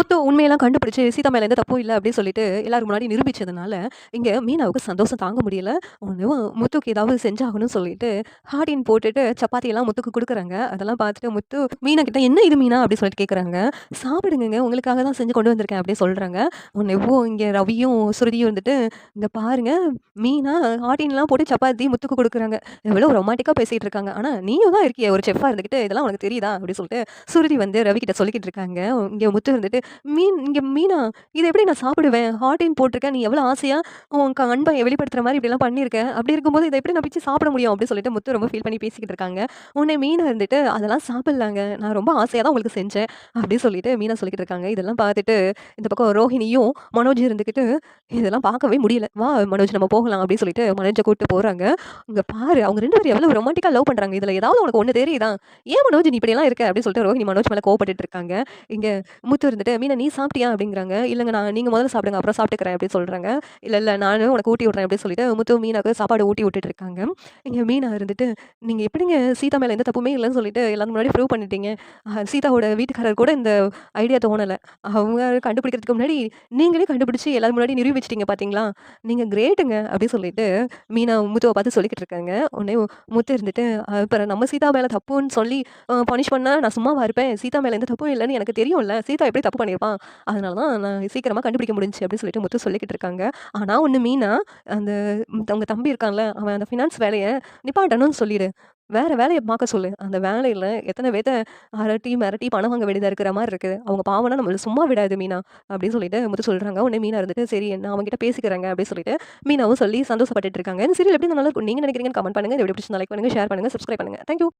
முத்து உண்மையெல்லாம் கண்டுபிடிச்சு சீதா மேல எந்த தப்பும் அப்படின்னு சொல்லிட்டு எல்லாரும் முன்னாடி நிரூபிச்சதுனால, இங்கே மீனாவுக்கு சந்தோஷம் தாங்க முடியல. ஒன்று முத்துக்கு ஏதாவது செஞ்சாகணும்னு சொல்லிட்டு, ஹார்டின் போட்டுட்டு சப்பாத்தியெல்லாம் முத்துக்கு கொடுக்குறாங்க அதெல்லாம் பார்த்துட்டு முத்து மீனா கிட்ட, "என்ன இது மீனா?" அப்படின்னு சொல்லிட்டு கேட்குறாங்க. சாப்பிடுங்க உங்களுக்காக தான் செஞ்சு கொண்டு வந்திருக்கேன்" அப்படின்னு சொல்கிறாங்க ஒன்று இங்கே ரவியும், சுருதியும் வந்துட்டு இங்கே பாருங்க, மீனா ஹார்டின்லாம் போட்டு சப்பாத்தி முத்துக்கு கொடுக்குறாங்க எவ்வளோ ரொமாட்டிக்காக பேசிகிட்டு இருக்காங்க. ஆனால் நீயும் தான் இருக்கிய ஒரு செஃப்பாக இருந்துக்கிட்டு இதெல்லாம் உனக்கு தெரியுதா?" அப்படின்னு சொல்லிட்டு சுருதி வந்து ரவி கிட்ட சொல்லிக்கிட்டு இருக்காங்க. இங்கே முத்து இருந்துட்டு, "மீன் இங்கே மீனா, இதை எப்படி நான் சாப்பிடுவேன்? ஹார்டின் போட்டிருக்கேன் நீ எவ்வளோ ஆசையாக உன் அன்பை வெளிப்படுத்துகிற மாதிரி இப்படிலாம் பண்ணியிருக்கேன் அப்படி இருக்கும்போது இதை எப்படி நான் பிச்சு சாப்பிட முடியும்?" அப்படின்னு சொல்லிட்டு முத்து ரொம்ப ஃபீல் பண்ணி பேசிக்கிட்டு இருக்காங்க. உடனே மீனா இருந்துட்டு, "அதெல்லாம் சாப்பிட்லாங்க நான் ரொம்ப ஆசையாக தான் உங்களுக்கு செஞ்சேன்." அப்படின்னு சொல்லிட்டு மீனா சொல்லிக்கிட்டு இருக்காங்க. இதெல்லாம் பார்த்துட்டு இந்த பக்கம் ரோஹிணியும், மனோஜ் இருந்துக்கிட்டு "இதெல்லாம் பார்க்கவே முடியல. வா மனோஜ் நம்ம போகலாம்." அப்படின்னு சொல்லிட்டு மனோஜை கூப்பிட்டு போகிறாங்க இங்கே பாரு, அவங்க ரெண்டு பேரும் எவ்வளோ ரொமான்டிக்கா லவ் பண்ணுறாங்க இதில் ஏதாவது உனக்கு ஒன்று தெரியுதா? ஏன் மனோஜ் நீ இப்படியெல்லாம் இருக்க?" அப்படின்னு சொல்லிட்டு ரோஹிணி மனோஜ் மேலே கோவப்பட்டு இருக்காங்க. இங்கே முத்து இருந்துட்டு, மீனை நீ சாப்பிட்டியா?" அப்படிங்கிறாங்க. இல்லைங்க நான் நீங்கள் முதல்ல சாப்பிடுங்க. அப்புறம் சாப்பிட்டுக்கிறேன்." அப்படின்னு சொல்கிறாங்க இல்லை இல்லை நானு உனக்கு ஊட்டி விட்றேன் அப்படின்னு சொல்லிட்டு முத்து மீனாக்கு சாப்பாடு ஊட்டி விட்டுட்டு இருக்காங்க. இங்க இருந்துட்டு, நீங்கள் எப்படிங்க சீதா மேலே எந்த தப்புமே இல்லைன்னு சொல்லிட்டு எல்லாரும் முன்னாடி ப்ரூவ் பண்ணிட்டீங்க. சீதாவோட வீட்டுக்காரர் கூட இந்த ஐடியா தோணலை அவங்க கண்டுபிடிக்கிறதுக்கு முன்னாடி நீங்களே கண்டுபிடிச்சி எல்லாரும் முன்னாடி நிரூபிச்சிட்டிங்க பார்த்தீங்களா? நீங்கள் கிரேட்டுங்க." அப்படின்னு சொல்லிட்டு மீனா முத்துவை பார்த்து சொல்லிக்கிட்டு இருக்காங்க. உடனே முத்து இருந்துட்டு, "அப்புறம் நம்ம சீதா மேலே தப்புன்னு சொல்லி பனிஷ் பண்ணால் நான் சும்மாவாக இருப்பேன்? சீதா மேலே எந்த தப்பும் இல்லைன்னு எனக்கு தெரியும்ல. சீதா எப்படி தப்பு பண்ணியிருப்பான்? அதனால தான் நான் சீக்கிரமாக கண்டுபிடிக்க முடிஞ்சுச்சு." அப்படின்னு சொல்லிட்டு முத்து சொல்லிக்கிட்டு இருக்காங்க. ஆனால் ஒன்று மீனா, அந்த அவங்க தம்பி இருக்கான்ல, அவன் அந்த ஃபினான்ஸ் வேலையை நிப்பாட்டணும்னு சொல்லிடு. வேறு வேலையை பார்க்க சொல்லு. அந்த வேலையில் எத்தனை பேத்த அரட்டி, மிரட்டி பணம் வாங்க வேண்டியதாக இருக்கிற மாதிரி இருக்குது அவங்க பாவனா நம்மளை சும்மா விடாது மீனா." அப்படின்னு சொல்லிட்டு முத்து சொல்கிறாங்க உடனே மீனா இருந்துட்டு, "சரி என்ன அவன்கிட்ட பேசிக்கிறாங்க அப்படின்னு சொல்லிட்டு மீனாவும் சொல்லி சந்தோஷப்பட்டுட்டு இருக்காங்க. இந்த சீரியல் எப்படி நல்லா நீங்கள் நீங்க நினைக்கிறீங்கன்னு கமெண்ட் பண்ணுங்கள் இந்த வீடியோ பிடிச்சிருந்தா லைக் பண்ணுங்கள் ஷேர் பண்ணுங்கள் சப்ஸ்கிரைப் பண்ணுங்க. Thank you.